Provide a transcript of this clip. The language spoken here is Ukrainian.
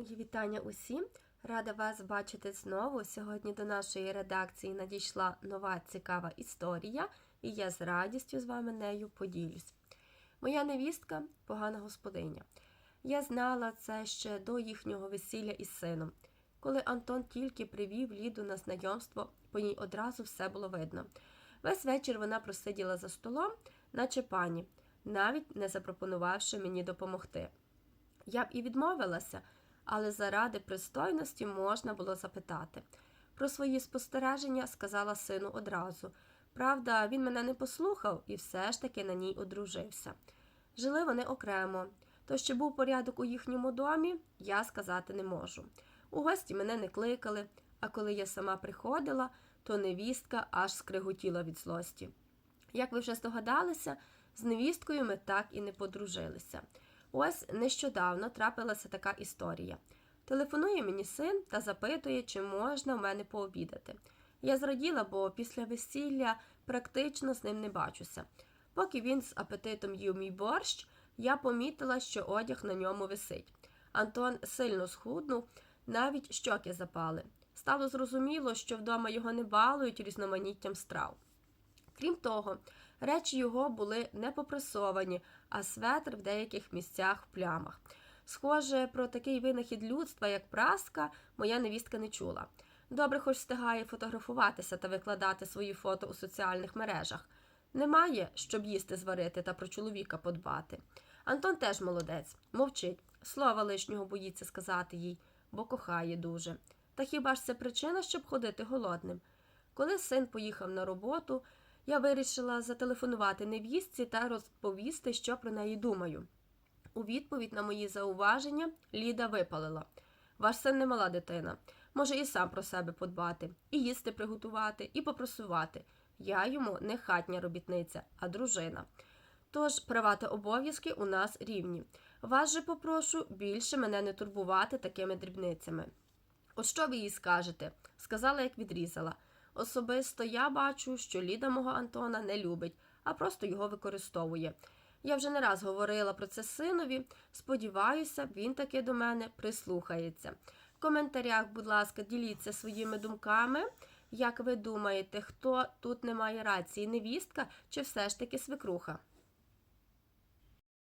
Мої вітання усім. Рада вас бачити знову. Сьогодні до нашої редакції надійшла нова цікава історія, і я з радістю з вами нею поділюсь. Моя невістка погана господиня. Я знала це ще до їхнього весілля із сином. Коли Антон тільки привів Ліду на знайомство, по ній одразу все було видно. Весь вечір вона просиділа за столом, наче пані, навіть не запропонувавши мені допомогти. Я б і відмовилася, але заради пристойності можна було запитати. Про свої спостереження сказала сину одразу. Правда, він мене не послухав і все ж таки на ній одружився. Жили вони окремо, то що був порядок у їхньому домі, я сказати не можу. У гості мене не кликали, а коли я сама приходила, то невістка аж скриготіла від злості. Як ви вже здогадалися, з невісткою ми так і не подружилися. Ось нещодавно трапилася така історія. Телефонує мені син та запитує, чи можна в мене пообідати. Я зраділа, бо після весілля практично з ним не бачуся. Поки він з апетитом їв мій борщ, я помітила, що одяг на ньому висить. Антон сильно схуднув, навіть щоки запали. Стало зрозуміло, що вдома його не балують різноманіттям страв. Крім того, речі його були не попресовані, а светр в деяких місцях в плямах. Схоже, про такий винахід людства, як праска, моя невістка не чула. Добре, хоч встигає фотографуватися та викладати свої фото у соціальних мережах. Немає, щоб їсти зварити та про чоловіка подбати. Антон теж молодець, мовчить, слова лишнього боїться сказати їй, бо кохає дуже. Та хіба ж це причина, щоб ходити голодним? Коли син поїхав на роботу, я вирішила зателефонувати невістці та розповісти, що про неї думаю. У відповідь на мої зауваження Ліда випалила. Ваш син не мала дитина, може і сам про себе подбати, і їсти приготувати, і попросувати. Я йому не хатня робітниця, а дружина. Тож права та обов'язки у нас рівні. Вас же попрошу більше мене не турбувати такими дрібницями. От що ви їй скажете? сказала, як відрізала. Особисто я бачу, що Ліда мого Антона не любить, а просто його використовує. Я вже не раз говорила про це синові. Сподіваюся, він таки до мене прислухається. В коментарях, будь ласка, діліться своїми думками. Як ви думаєте, хто тут не має рації, невістка чи все ж таки свекруха?